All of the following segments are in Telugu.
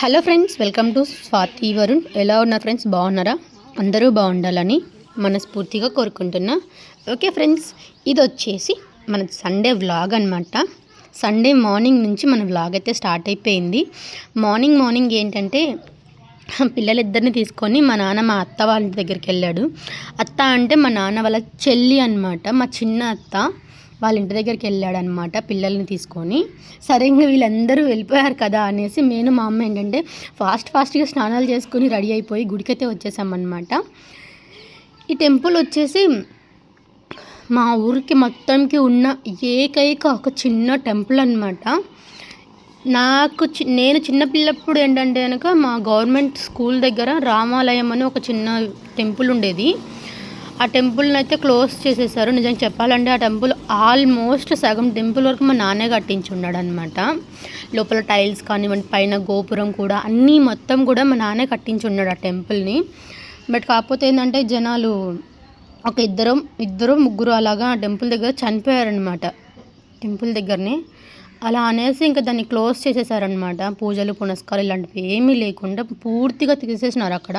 Hello friends welcome to Swathi Varun ఎలా ఉన్నారు ఫ్రెండ్స్ బాగున్నారా? అందరూ బాగుండాలని మనస్ఫూర్తిగా కోరుకుంటున్నా. ఓకే ఫ్రెండ్స్ ఇది వచ్చేసి మన సండే వ్లాగ్ అనమాట సండే మార్నింగ్ నుంచి మన వ్లాగ్ అయితే స్టార్ట్ అయిపోయింది. మార్నింగ్ మార్నింగ్ ఏంటంటే పిల్లలిద్దరిని తీసుకొని మా నాన్న మా అత్త వాళ్ళ దగ్గరికి వెళ్ళాడు. అత్త అంటే మా నాన్న వాళ్ళ చెల్లి అనమాట మా చిన్న అత్త. వాళ్ళ ఇంటి దగ్గరికి వెళ్ళాడు అనమాట పిల్లల్ని తీసుకొని. సరే ఇంకా వీళ్ళందరూ వెళ్ళిపోయారు కదా అనేసి నేను మా అమ్మ ఏంటంటే ఫాస్ట్ ఫాస్ట్గా స్నానాలు చేసుకొని రెడీ అయిపోయి గుడికైతే వచ్చేసామన్నమాట. ఈ టెంపుల్ వచ్చేసి మా ఊరికి మొత్తంకి ఉన్న ఏకైక ఒక చిన్న టెంపుల్ అనమాట నాకు చి నేను చిన్నపిల్లప్పుడు ఏంటంటే కనుక మా గవర్నమెంట్ స్కూల్ దగ్గర రామాలయం అని ఒక చిన్న టెంపుల్ ఉండేది. ఆ టెంపుల్ని అయితే క్లోజ్ చేసేసారు నిజంగా చెప్పాలంటే ఆ టెంపుల్ ఆల్మోస్ట్ సగం టెంపుల్ వరకు మా నాన్నే కట్టించి ఉన్నాడు అనమాట లోపల టైల్స్ కానివ్వండి పైన గోపురం కూడా అన్నీ మొత్తం కూడా మా నాన్నే కట్టించి ఉన్నాడు ఆ టెంపుల్ని. బట్ కాకపోతే ఏంటంటే జనాలు ఒక ఇద్దరు ఇద్దరు ముగ్గురు అలాగా ఆ టెంపుల్ దగ్గర చనిపోయారనమాట టెంపుల్ దగ్గరనే. అలా అనేసి ఇంకా దాన్ని క్లోజ్ చేసేసారనమాట పూజలు పునస్కారాలు ఇలాంటివి ఏమీ లేకుండా పూర్తిగా తీసేసినారు అక్కడ.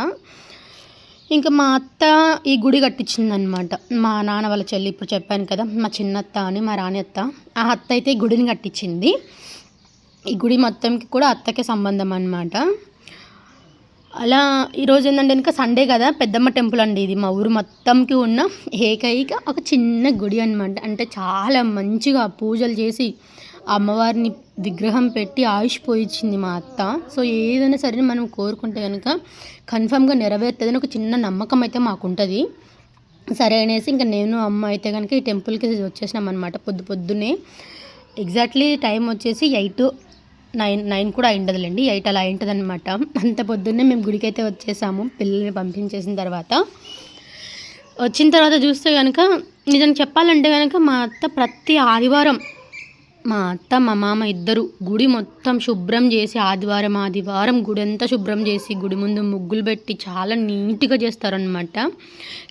ఇంకా మా అత్త ఈ గుడి కట్టించిందనమాట మా నాన్న వాళ్ళ చెల్లి ఇప్పుడు చెప్పాను కదా మా చిన్నత్త అని మా రాణి అత్త. ఆ అత్త అయితే ఈ గుడిని కట్టించింది. ఈ గుడి మొత్తంకి కూడా అత్తకే సంబంధం అనమాట అలా ఈరోజు ఏంటంటే ఇంకా సండే కదా పెద్దమ్మ టెంపుల్ అండి ఇది. మా ఊరు మొత్తంకి ఉన్న ఏకైక ఒక చిన్న గుడి అనమాట అంటే చాలా మంచిగా పూజలు చేసి అమ్మవారిని విగ్రహం పెట్టి ఆయుష్ పోయించింది మా అత్త. సో ఏదైనా సరే మనం కోరుకుంటే కనుక కన్ఫామ్గా నెరవేరుతుందని ఒక చిన్న నమ్మకం అయితే మాకు ఉంటుంది సరే అనేసి ఇంకా నేను అమ్మ అయితే కనుక ఈ టెంపుల్కి వచ్చేసినాం అనమాట పొద్దు పొద్దున్నే ఎగ్జాక్ట్లీ టైం వచ్చేసి ఎయిట్ నైన్ నైన్ కూడా అయిండదులేండి ఎయిట్ అలా అయింటుంది అనమాట అంత పొద్దున్నే మేము గుడికి అయితే వచ్చేసాము పిల్లల్ని పంపించేసిన తర్వాత. వచ్చిన తర్వాత చూస్తే కనుక నిజం చెప్పాలంటే కనుక మా అత్త ప్రతి ఆదివారం మా అత్త మా మామ ఇద్దరు గుడి మొత్తం శుభ్రం చేసి ఆదివారం ఆదివారం గుడి అంతా శుభ్రం చేసి గుడి ముందు ముగ్గులు పెట్టి చాలా నీట్గా చేస్తారనమాట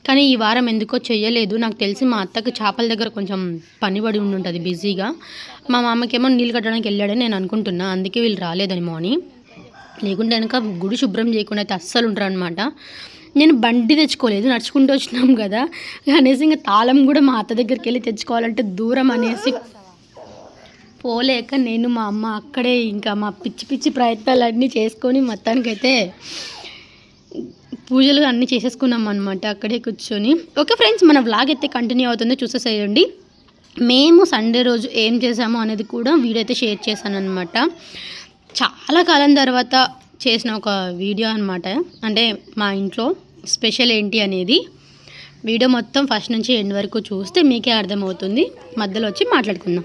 కానీ ఈ వారం ఎందుకో చేయలేదు. నాకు తెలిసి మా అత్తకి చేపల దగ్గర కొంచెం పని పడి ఉండుంటుంది బిజీగా. మా మామకేమో నీళ్ళు కట్టడానికి వెళ్ళాడని నేను అనుకుంటున్నా. అందుకే వీళ్ళు రాలేదని మార్నింగ్ లేకుంటే కనుక గుడి శుభ్రం చేయకుండా అయితే అస్సలు ఉంటారు అనమాట నేను బండి తెచ్చుకోలేదు నడుచుకుంటూ వచ్చినాం కదా. అనేసి ఇంకా తాళం కూడా మా అత్త దగ్గరికి వెళ్ళి తెచ్చుకోవాలంటే దూరం అనేసి పోలేక నేను మా అమ్మ అక్కడే ఇంకా మా పిచ్చి పిచ్చి ప్రయత్నాలన్నీ చేసుకొని మొత్తానికైతే పూజలు అన్నీ చేసేసుకున్నాం అనమాట అక్కడే కూర్చొని. ఓకే ఫ్రెండ్స్ మన వ్లాగ్ అయితే కంటిన్యూ అవుతుందో. చూసేసేయండి. మేము సండే రోజు ఏం చేసామో అనేది కూడా వీడియో అయితే షేర్ చేశాను అనమాట చాలా కాలం తర్వాత చేసిన ఒక వీడియో అనమాట అంటే మా ఇంట్లో స్పెషల్ ఏంటి అనేది వీడియో మొత్తం ఫస్ట్ నుంచి ఎండ్ వరకు చూస్తే మీకే అర్థమవుతుంది. మధ్యలో వచ్చి మాట్లాడుకుందాం.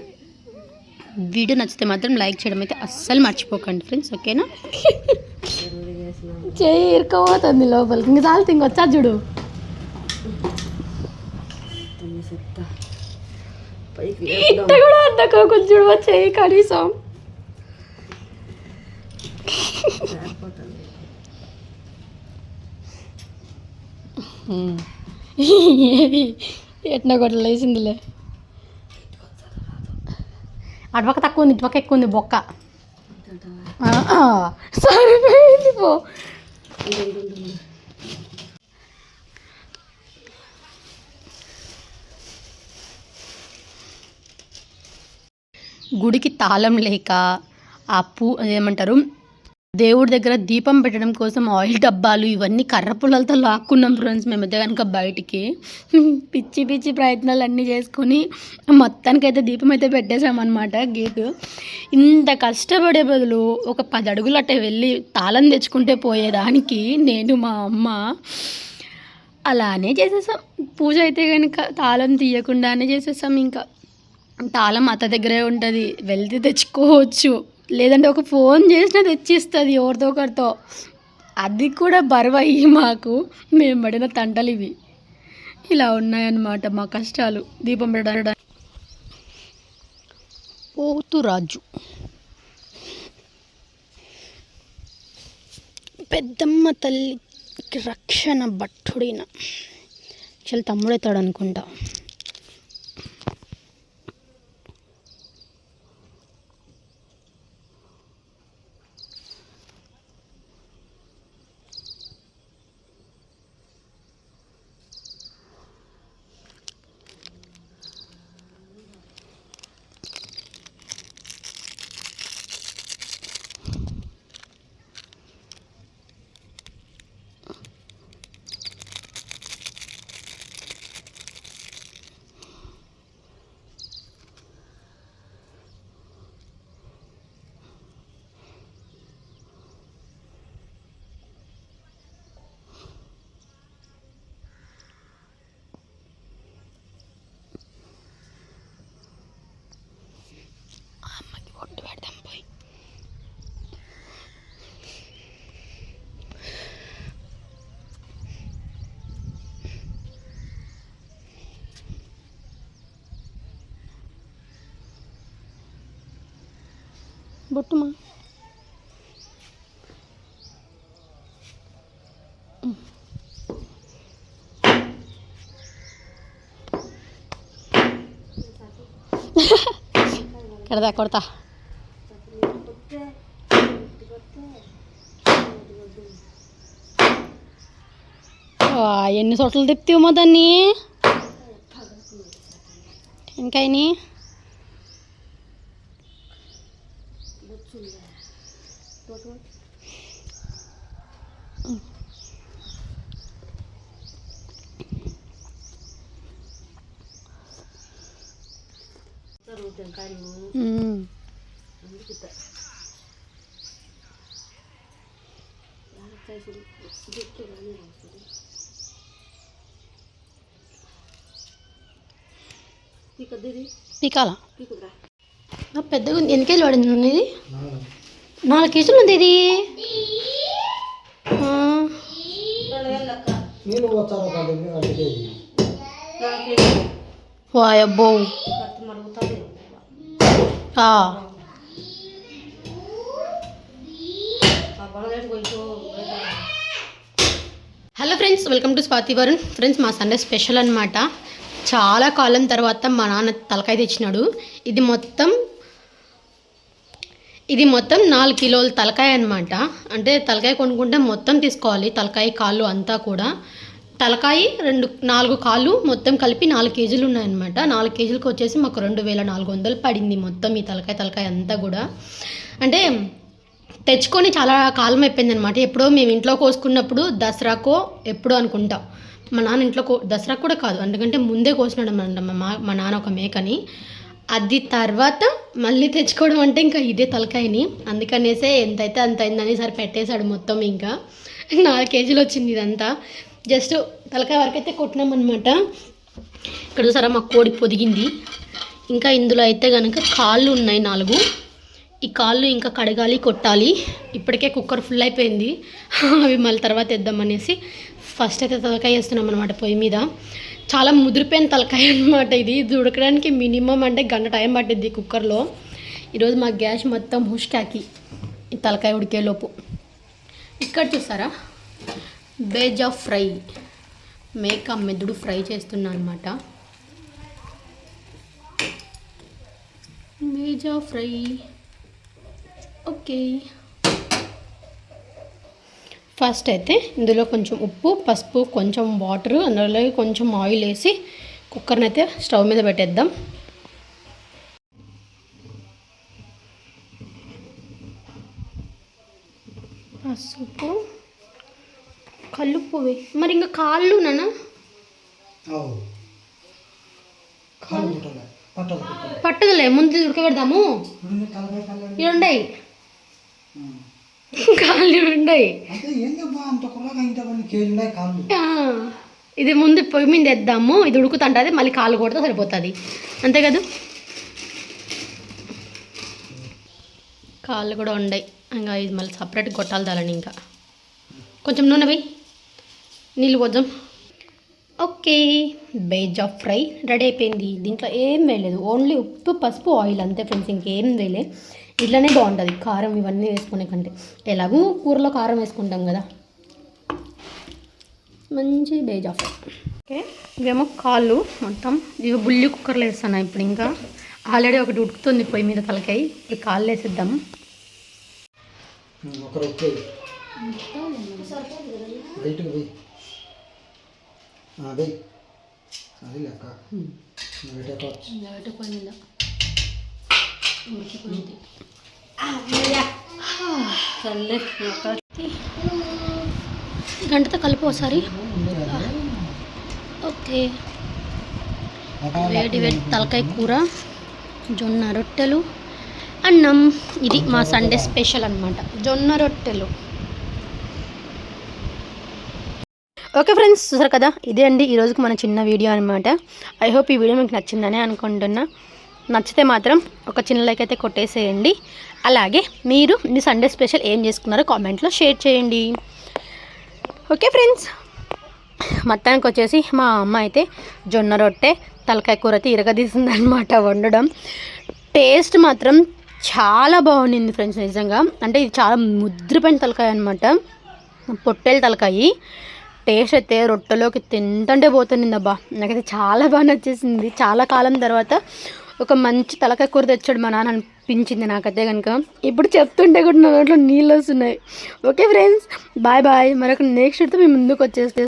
వీడియో నచ్చితే మాత్రం లైక్ చేయడం అయితే అస్సలు మర్చిపోకండి ఫ్రెండ్స్ ఓకేనా? చేయి ఇరుకోపోతుంది లోపలికి. ఇంక చాలు ఇంకొచ్చా చూడు. కూడా అద్దకోకుండా చూడు చేయి కనీసం. ఎట్నా కొట్ల లేచిందిలే. అటుపక్క తక్కువ ఉంది ఇటుపక్క ఎక్కువ ఉంది బొక్క సరిపోయింది పో. గుడికి తాళం లేక ఆ పూ ఏమంటారు దేవుడి దగ్గర దీపం పెట్టడం కోసం ఆయిల్ డబ్బాలు ఇవన్నీ కర్ర పుల్లలతో లాక్కున్నాం ఫ్రెండ్స్. మేమైతే కనుక బయటికి పిచ్చి పిచ్చి ప్రయత్నాలు అన్నీ చేసుకొని మొత్తానికైతే దీపం అయితే పెట్టేశామన్నమాట గేటు. ఇంత కష్టపడే బదులు ఒక పది అడుగులు అట్టే వెళ్ళి తాళం తెచ్చుకుంటే పోయేదానికి నేను మా అమ్మ. అలానే చేసేసాం. పూజ అయితే కనుక తాళం తీయకుండానే చేసేసాం. ఇంకా తాళం అత్త దగ్గరే ఉంటుంది. వెళ్తే తెచ్చుకోవచ్చు. లేదంటే ఒక ఫోన్ చేసినా తెచ్చిస్తుంది ఎవరితో ఒకరితో. అది కూడా బరువు అయ్యి మాకు. మేము పడిన తంటలు ఇవి. ఇలా ఉన్నాయన్నమాట మా కష్టాలు. దీపం పెట్టడానికి. పోతురాజు పెద్దమ్మ తల్లికి రక్షణ భట్టుడిన. చాలా తమ్ముడవుతాడు అనుకుంటా బొట్టుమా? కడదా కొడతా. ఎన్ని చోట్ల తిప్పిమో దాన్ని? టెంకాయని మ్మ్. పీకాల? పెద్దగా ఉంది. ఎన్ని కేజీలు పడింది ఇది? నాలుగు కేజీలు ఉంది ఇది. వాయబ్బో ఆ, hello friends welcome to Swathi Varun. Friends మా సండే స్పెషల్ అనమాట చాలా కాలం తర్వాత మా నాన్న తలకాయ తెచ్చినాడు. ఇది మొత్తం ఇది మొత్తం నాలుగు కిలోల తలకాయ అనమాట అంటే తలకాయ కొనుక్కుంటే మొత్తం తీసుకోవాలి తలకాయ కాళ్ళు అంతా కూడా. తలకాయ రెండు నాలుగు కాళ్ళు మొత్తం కలిపి నాలుగు కేజీలు ఉన్నాయన్నమాట. నాలుగు కేజీలకు వచ్చేసి మాకు రెండు వేల నాలుగు వందలు పడింది మొత్తం ఈ తలకాయ తలకాయ అంతా కూడా. అంటే తెచ్చుకొని చాలా కాలం అయిపోయింది అనమాట ఎప్పుడో మేము ఇంట్లో కోసుకున్నప్పుడు దసరాకో ఎప్పుడో అనుకుంటాం. మా నాన్న ఇంట్లో కో దసరా కూడా కాదు ఎందుకంటే ముందే కోసినాడు అనమాట మా మా- మా నాన్న ఒక మేకని. అది తర్వాత మళ్ళీ తెచ్చుకోవడం అంటే ఇంకా ఇదే తలకాయని. అందుకనేసే ఎంతైతే అంత అయిందని సరే పెట్టేశాడు మొత్తం ఇంకా. నాలుగు కేజీలు వచ్చింది ఇదంతా. జస్ట్ తలకాయ వరకు అయితే కొట్టినామన్నమాట. ఇక్కడ చూసారా మా కోడి పొదిగింది. ఇంకా ఇందులో అయితే కనుక కాళ్ళు ఉన్నాయి నాలుగు. ఈ కాళ్ళు ఇంకా కడగాలి కొట్టాలి. ఇప్పటికే కుక్కర్ ఫుల్ అయిపోయింది. అవి మళ్ళీ తర్వాత వేద్దామనేసి ఫస్ట్ అయితే తలకాయ వేస్తున్నాం అనమాట పొయ్యి మీద. చాలా ముదిరిపోయిన తలకాయ అనమాట ఇది. ఇది ఉడకడానికి మినిమం అంటే గంట టైం పట్టింది కుక్కర్లో. ఈరోజు మా గ్యాస్ మొత్తం హుష్కాకి ఈ తలకాయ ఉడికేలోపు ఇక్కడ చూసారా? బేజా ఫ్రై. మేక మెదుడు ఫ్రై చేస్తున్నా అనమాట మేజా ఫ్రై. ఓకే. ఫస్ట్ అయితే ఇందులో కొంచెం ఉప్పు పసుపు కొంచెం వాటర్ అందులో కొంచెం ఆయిల్ వేసి కుక్కర్ని అయితే స్టవ్ మీద పెట్టేద్దాం. పసుపు కలుపు మరి ఇంకా కాళ్ళు పుట్టాలి పట్టదులే ముందు ఉడకబెడదాము. ఇవి ఉండయి కాళ్ళు ఉన్నాయి. కాళ్ళు? ఇది ముందు పొయ్యి మీద వేద్దాము ఇది ఉడుకుతుంటుంది మళ్ళీ కాలు కొడితే సరిపోతుంది. అంతే కదా? కాళ్ళు కూడా ఉండయి ఇంకా ఇది మళ్ళీ సపరేట్ కొట్టాలి దాలని ఇంకా. కొంచెం నూనె వేయి. నీళ్ళు కొంచెం ఓకే. బేజా ఫ్రై రెడీ అయిపోయింది. దీంట్లో ఏం వేయలేదు. ఓన్లీ ఉప్పు పసుపు ఆయిల్ అంతే ఫ్రెండ్స్ ఇంకేం వేయలే ఇట్లనే బాగుంటుంది. కారం ఇవన్నీ వేసుకునే కంటే. ఎలాగూ కూరలో కారం వేసుకుంటాం కదా. మంచి బేజ్ ఆఫ్ ఓకే ఇవేమో కాళ్ళు మొత్తం. ఇవి బుల్లి కుక్కర్లో వేస్తాను ఇప్పుడు ఇంకా? ఆల్రెడీ ఒకటి ఉడుకుతుంది పొయ్యి మీద తలకాయ. ఇప్పుడు కాళ్ళు వేసేద్దాం. అదే. అది లెక్క. గంటతో కలుపు ఒకసారి. ఓకే. వేడి వేడి తలకాయ కూర జొన్న రొట్టెలు అన్నం. ఇది మా సండే స్పెషల్ అనమాట జొన్న రొట్టెలు. ఓకే ఫ్రెండ్స్ చూసారు కదా? ఇదే అండి ఈరోజుకి మన చిన్న వీడియో అనమాట ఐ హోప్ ఈ వీడియో మీకు నచ్చిందనే అనుకుంటున్నా. నచ్చితే మాత్రం ఒక చిన్న లైక్ అయితే కొట్టేసేయండి. అలాగే మీరు మీ సండే స్పెషల్ ఏం చేసుకున్నారో కామెంట్లో షేర్ చేయండి. Okay friends? మొత్తానికి వచ్చేసి మా అమ్మ అయితే జొన్న రొట్టె తలకాయ కూర అయితే ఇరగదీసిందనమాట వండడం. టేస్ట్ మాత్రం చాలా బాగుండింది ఫ్రెండ్స్ నిజంగా. అంటే ఇది చాలా ముద్రపైన తలకాయ అనమాట పొట్టేలు తలకాయి. టేస్ట్ అయితే రొట్టెలోకి తింటుంటే పోతుంది అబ్బా. నాకైతే చాలా బాగా నచ్చేసింది. చాలా కాలం తర్వాత ఒక మంచి తలకాయ కూర తెచ్చాడు మా నాన్న అనిపించింది నాకైతే కనుక ఇప్పుడు చెప్తుంటే కూడా నా నోట్లో నీళ్ళు వస్తున్నాయి. Okay friends bye bye. మరొక నెక్స్ట్ మీ ముందుకు వచ్చేస్తే